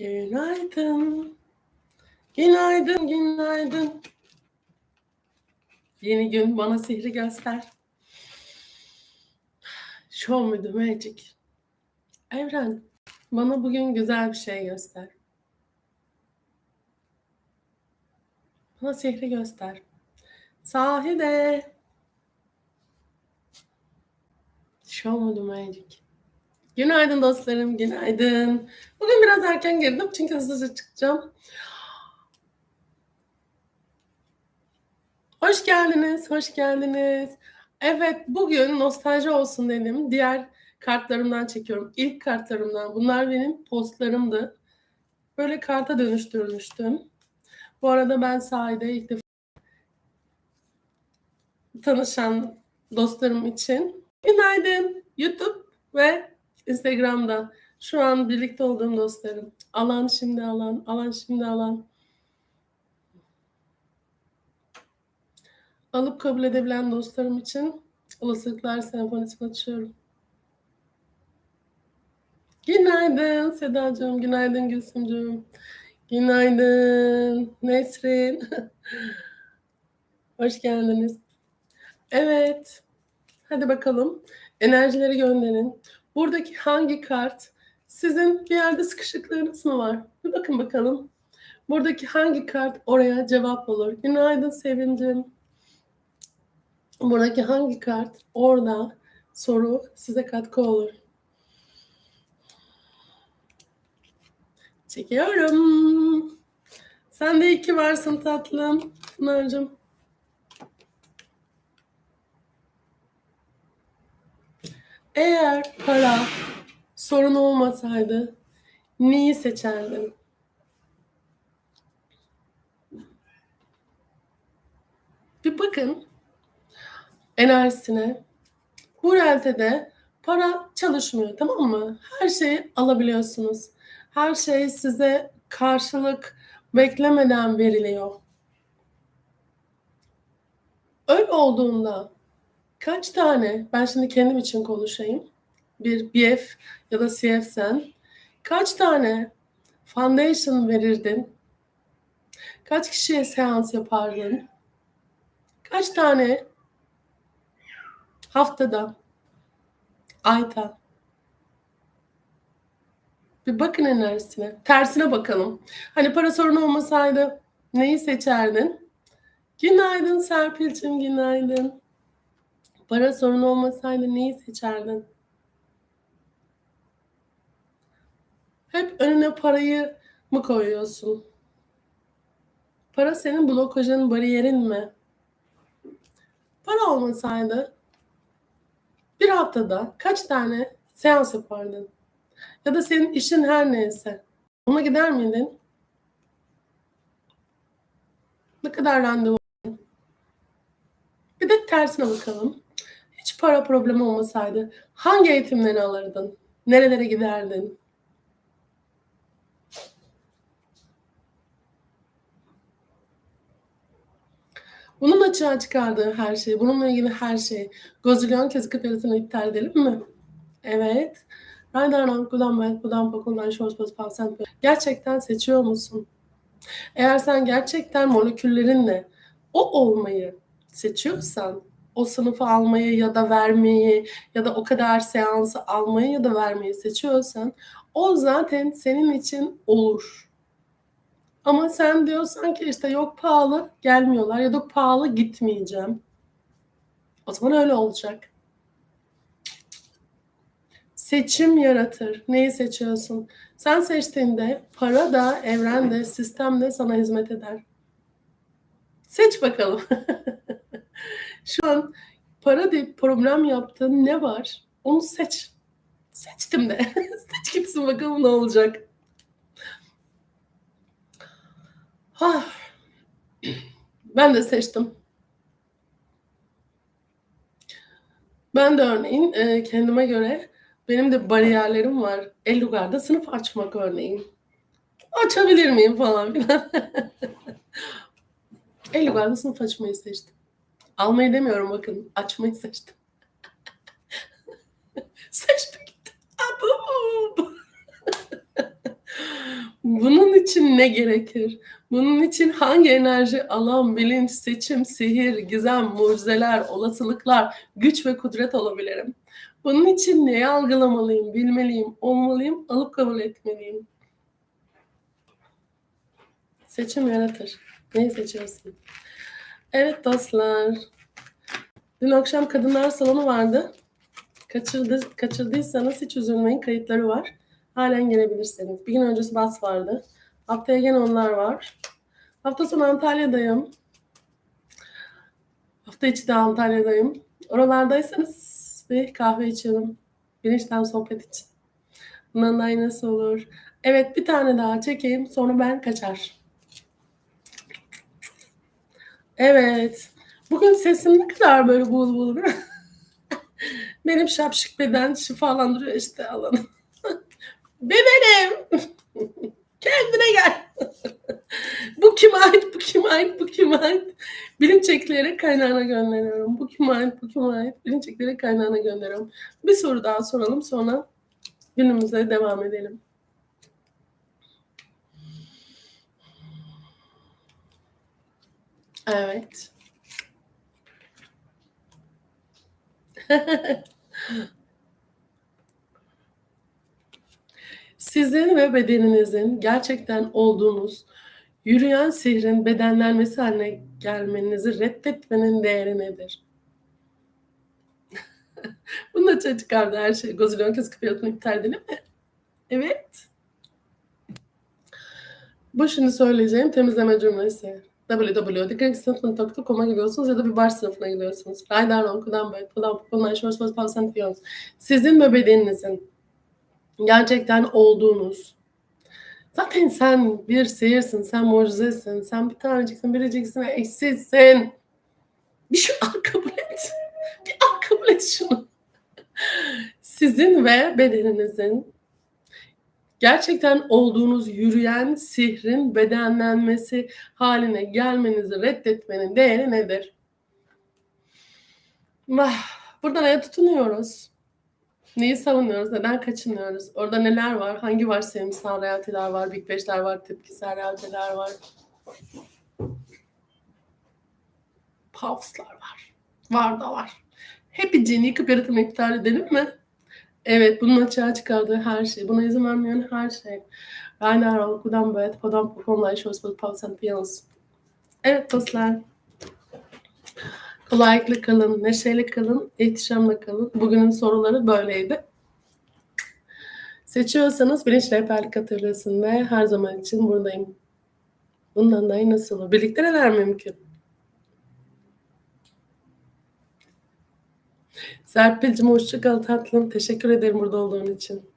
Günaydın. Günaydın, günaydın. Yeni gün bana sihri göster. Show me magic. Evren, bana bugün güzel bir şey göster. Bana sihri göster. Sahide. Show me the magic. Günaydın dostlarım, günaydın. Bugün biraz erken girdim çünkü hızlıca çıkacağım. Hoş geldiniz, hoş geldiniz. Evet, bugün nostalji olsun dedim. Diğer kartlarımdan çekiyorum. İlk kartlarımdan. Bunlar benim postlarımdı. Böyle karta dönüştürmüştüm. Bu arada ben sahide ilk defa tanışan dostlarım için. Günaydın. YouTube ve Instagram'da şu an birlikte olduğum dostlarım. Alan şimdi alan, alan şimdi alan. Alıp kabul edebilen dostlarım için olasılıklar senfonisini açıyorum. Günaydın Sedacığım, günaydın Gülsümcüğüm. Günaydın Nesrin. Hoş geldiniz. Evet. Hadi bakalım. Enerjileri gönderin. Buradaki hangi kart sizin bir yerde sıkışıklığınız mı var? Bir bakın bakalım. Buradaki hangi kart oraya cevap olur? Günaydın Sevincim. Buradaki hangi kart orada soru size katkı olur? Çekiyorum. Sen de iki varsın tatlım. Pınar'cığım. Eğer para sorun olmasaydı neyi seçerdin? Bir bakın enerjisine. Bu realitede para çalışmıyor tamam mı? Her şeyi alabiliyorsunuz. Her şey size karşılık beklemeden veriliyor. Öyle olduğunda kaç tane, ben şimdi kendim için konuşayım, bir BF ya da CF sen, kaç tane foundation verirdin? Kaç kişiye seans yapardın? Kaç tane haftada, ayda? Bir bakın enerjisine. Tersine bakalım. Hani para sorunu olmasaydı neyi seçerdin? Günaydın Serpil'cim, günaydın. Para sorunu olmasaydı neyi seçerdin? Hep önüne parayı mı koyuyorsun? Para senin blokajın, bariyerin mi? Para olmasaydı bir haftada kaç tane seans yapardın? Ya da senin işin her neyse. Ona gider miydin? Ne kadar randevu? Bir de tersine bakalım. Para problemi olmasaydı hangi eğitimleri alırdın? Nerelere giderdin? Bunun açığa çıkardığı her şey, bununla ilgili her şey. Gozilyon kez kıpırtını iptal edelim mi? Evet. Raydan Kudan Ben Kudan Pakuldan Şorspoz Pavsen Gerçekten seçiyor musun? Eğer sen gerçekten moleküllerinle o olmayı seçiyorsan o sınıfı almayı ya da vermeyi ya da o kadar seansı almayı ya da vermeyi seçiyorsan o zaten senin için olur. Ama sen diyorsan ki işte yok pahalı gelmiyorlar ya da pahalı gitmeyeceğim. O zaman öyle olacak. Seçim yaratır. Neyi seçiyorsun? Sen seçtiğinde para da, evren de, sistem de sana hizmet eder. Seç bakalım. Şu an para deyip problem yaptığın ne var? Onu seç. Seçtim de. seç gitsin bakalım ne olacak. Ah. Ben de seçtim. Ben de örneğin e, kendime göre benim de bariyerlerim var. Ellugar'da sınıf açmak örneğin. Açabilir miyim falan filan. Ellugar'da sınıf açmayı seçtim. Almayı demiyorum bakın. Açmayı seçtim. seçtim gitti. ne gerekir? Bunun için hangi enerji, alan, bilinç, seçim, sihir, gizem, mucizeler, olasılıklar, güç ve kudret olabilirim? Bunun için neyi algılamalıyım, bilmeliyim, olmalıyım, alıp kabul etmeliyim? Seçim yaratır. Neyi seçiyorsun? Evet dostlar. Dün akşam kadınlar salonu vardı. Kaçırdı, kaçırdıysanız hiç üzülmeyin. Kayıtları var. Halen gelebilirsiniz. Bir gün öncesi bas vardı. Haftaya gene onlar var. Hafta sonu Antalya'dayım. Hafta içi de Antalya'dayım. Oralardaysanız bir kahve içelim. Bilinçten sohbet için. Bundan nasıl olur? Evet bir tane daha çekeyim. Sonra ben kaçar. Evet. Bugün sesim ne kadar böyle bul bul? Benim şapşık beden şifalandırıyor işte alanı. Bebenim. Kendine gel. bu kime ait, bu kime ait, bu kime ait? Bilinç ekleyerek kaynağına gönderiyorum. Bu kime ait, bu kime ait? Bilinç ekleyerek kaynağına gönderiyorum. Bir soru daha soralım sonra günümüze devam edelim. Evet. Sizin ve bedeninizin gerçekten olduğunuz yürüyen sihrin bedenlenmesi haline gelmenizi reddetmenin değeri nedir? Bunu da çıkardı her şey. Gozilyon kez kapıyatını iptal edelim mi? Evet. Bu şimdi söyleyeceğim temizleme cümlesi www.dikkatsınıfına.com'a gidiyorsunuz ya da bir bar sınıfına gidiyorsunuz. Raydaron, Kudan Bayt, Kudan Kudan Şors Bas Pavsen diyorsunuz. Sizin ve bedeninizin gerçekten olduğunuz zaten sen bir seyirsin, sen mucizesin, sen bir taneciksin, biriciksin ve eşsizsin. Bir şu al kabul et. Bir al kabul et şunu. Sizin ve bedeninizin gerçekten olduğunuz yürüyen sihrin bedenlenmesi haline gelmenizi reddetmenin değeri nedir? Burada neye tutunuyoruz? Neyi savunuyoruz? Neden kaçınıyoruz? Orada neler var? Hangi varsayımsal realiteler var? Big Beş'ler var, tepkisel realiteler var. Pavslar var. Var da var. Hepicini yıkıp yaratımı iptal edelim mi? Evet, bunun açığa çıkardığı her şey, buna izin vermeyen her şey. Rainer Alku'dan böyle podam konular şoz Pavs and Pianos. Evet dostlar. Kolaylıkla kalın, neşeyle kalın, ihtişamla kalın. Bugünün soruları böyleydi. Seçiyorsanız bilinç rehberlik atölyesinde her zaman için buradayım. Bundan daha iyi nasıl olur? Birlikte neler mümkün? Serpil'cim hoşça kal tatlım. Teşekkür ederim burada olduğun için.